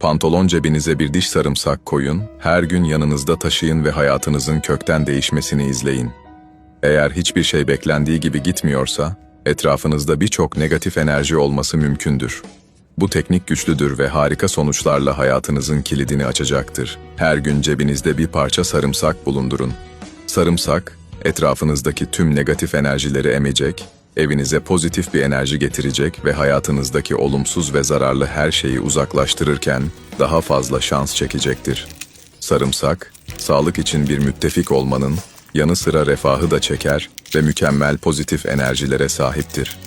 Pantolon cebinize bir diş sarımsak koyun, her gün yanınızda taşıyın ve hayatınızın kökten değişmesini izleyin. Eğer hiçbir şey beklendiği gibi gitmiyorsa, etrafınızda birçok negatif enerji olması mümkündür. Bu teknik güçlüdür ve harika sonuçlarla hayatınızın kilidini açacaktır. Her gün cebinizde bir parça sarımsak bulundurun. Sarımsak, etrafınızdaki tüm negatif enerjileri emecek, evinize pozitif bir enerji getirecek ve hayatınızdaki olumsuz ve zararlı her şeyi uzaklaştırırken daha fazla şans çekecektir. Sarımsak, sağlık için bir müttefik olmanın yanı sıra refahı da çeker ve mükemmel pozitif enerjilere sahiptir.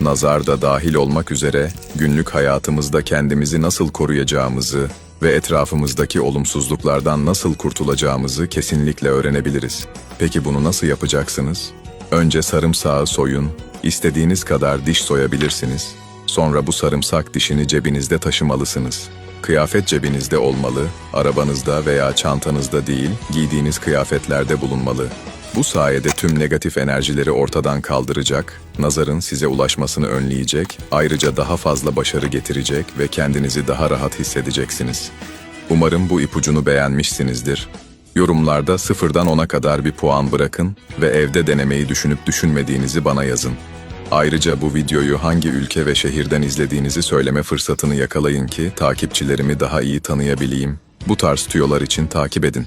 Nazar da dahil olmak üzere günlük hayatımızda kendimizi nasıl koruyacağımızı ve etrafımızdaki olumsuzluklardan nasıl kurtulacağımızı kesinlikle öğrenebiliriz. Peki bunu nasıl yapacaksınız? Önce sarımsağı soyun, istediğiniz kadar diş soyabilirsiniz. Sonra bu sarımsak dişini cebinizde taşımalısınız. Kıyafet cebinizde olmalı, arabanızda veya çantanızda değil, giydiğiniz kıyafetlerde bulunmalı. Bu sayede tüm negatif enerjileri ortadan kaldıracak, nazarın size ulaşmasını önleyecek, ayrıca daha fazla başarı getirecek ve kendinizi daha rahat hissedeceksiniz. Umarım bu ipucunu beğenmişsinizdir. Yorumlarda sıfırdan 10'a kadar bir puan bırakın ve evde denemeyi düşünüp düşünmediğinizi bana yazın. Ayrıca bu videoyu hangi ülke ve şehirden izlediğinizi söyleme fırsatını yakalayın ki takipçilerimi daha iyi tanıyabileyim. Bu tarz tüyolar için takip edin.